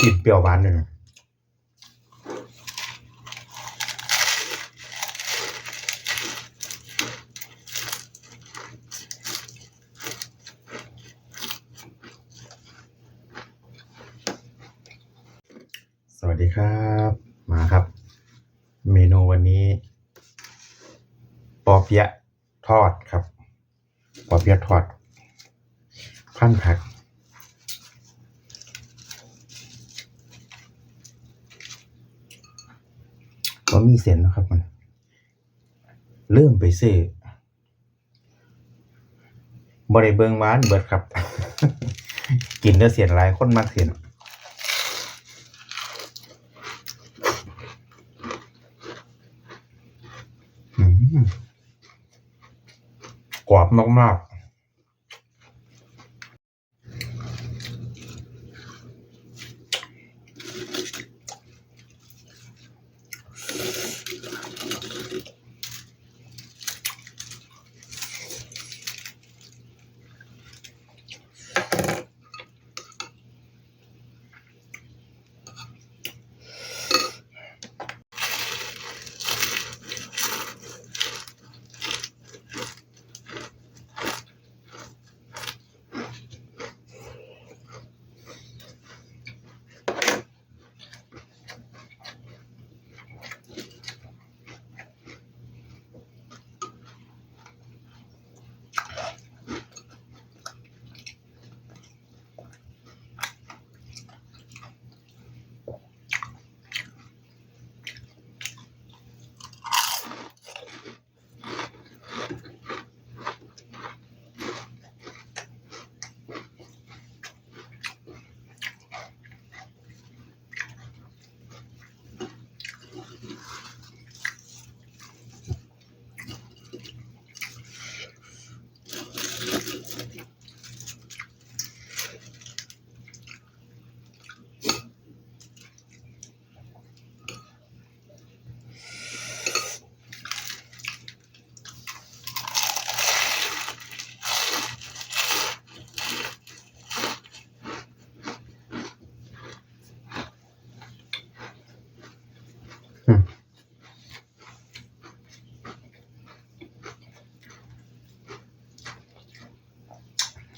กลิ่นเปรี้ยวหวานเลยนะสวัสดีครับ มาครับ เมนูวันนี้ปอเปี๊ยะทอดครับปอเปี๊ยะทอดพันผัก ก็มีเส้นนะครับมันเริ่มไปซื้อบริเบิงหวานเบิดครับ กินแล้วเสียนหลายคนมากเสียนอืมกรอบมากๆ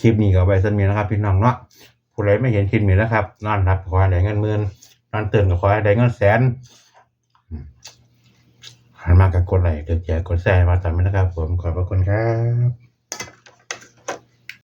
คลิปนี้ก็เอาไปสมีนะครับพี่น้องเนาะผู้ใดไม่เห็นคลิปนี้นะครับนอนรับขอให้ได้เงินหมื่นนอนตื่นก็ขอให้ได้เงินแสนหันมากับกดไลค์กดแชร์กดแชร์มาตามนี้นะครับผมขอบพระคุณครับ